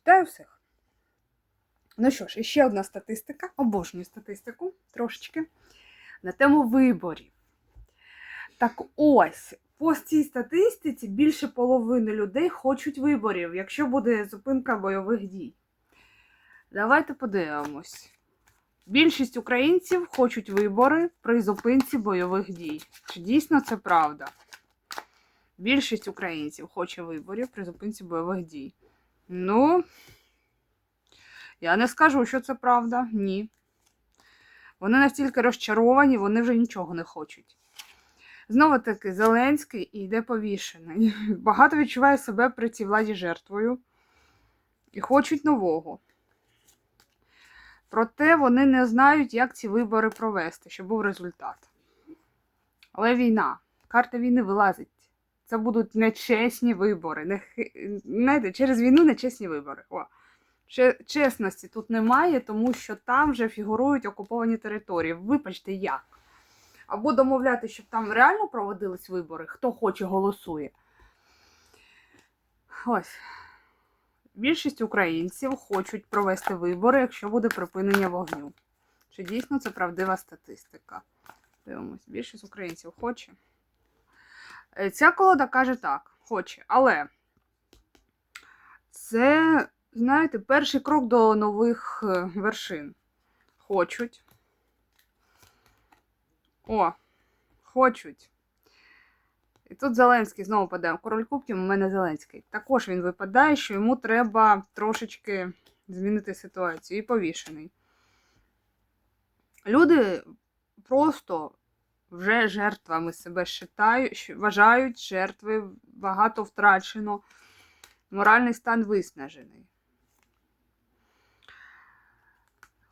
Вітаю всіх! Ну що ж, іще одна статистика, обожнюю статистику трошечки на тему виборів. Так ось, по цій статистиці більше половини людей хочуть виборів, якщо буде зупинка бойових дій. Давайте подивимось. Більшість українців хочуть вибори при зупинці бойових дій. Чи дійсно це правда? Більшість українців хоче виборів при зупинці бойових дій. Ну, я не скажу, що це правда. Ні. Вони настільки розчаровані, вони вже нічого не хочуть. Знову таки, Зеленський йде повішений. Багато відчуває себе при цій владі жертвою і хочуть нового. Проте вони не знають, як ці вибори провести, щоб був результат. Але війна, карта війни вилазить. Це будуть нечесні вибори. Не, знаєте, через війну нечесні вибори. О. Чесності тут немає, тому що там вже фігурують окуповані території. Вибачте, як? Або домовляти, щоб там реально проводились вибори, хто хоче, голосує. Ось. Більшість українців хочуть провести вибори, якщо буде припинення вогню. Чи дійсно це правдива статистика? Дивимось, більшість українців хоче. Е, Ця колода каже так, хоче, але це, знаєте, перший крок до нових е, вершин. Хочуть. О, хочуть. І тут Зеленський знову падає. Король Кубків у мене Зеленський. Також він випадає, що йому треба трошечки змінити ситуацію. І повішений. Люди просто вже жертвами себе щ- вважають жертви, багато втрачено, моральний стан виснажений.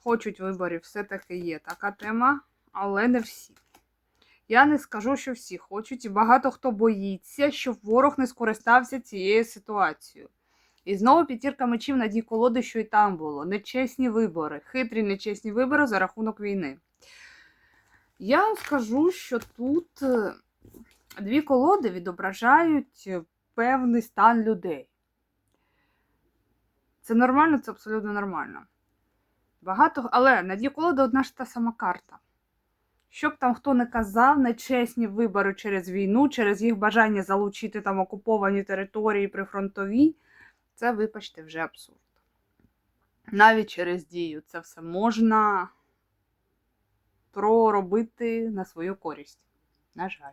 Хочуть виборів, все-таки є така тема, але не всі. Я не скажу, що всі хочуть, і багато хто боїться, щоб ворог не скористався цією ситуацією. І знову п'ятірка мечів на дні колоди, що і там було. Нечесні вибори, хитрі нечесні вибори за рахунок війни. Я вам скажу, що тут е, дві колоди відображають е, певний стан людей. Це нормально, це абсолютно нормально. Багато, але на дві колоди одна ж та сама карта. Щоб там хто не казав, нечесні вибори через війну, через їх бажання залучити там окуповані території прифронтові, це, вибачте, вже абсурд. Навіть через дію це все можна проробити на свою користь. На жаль.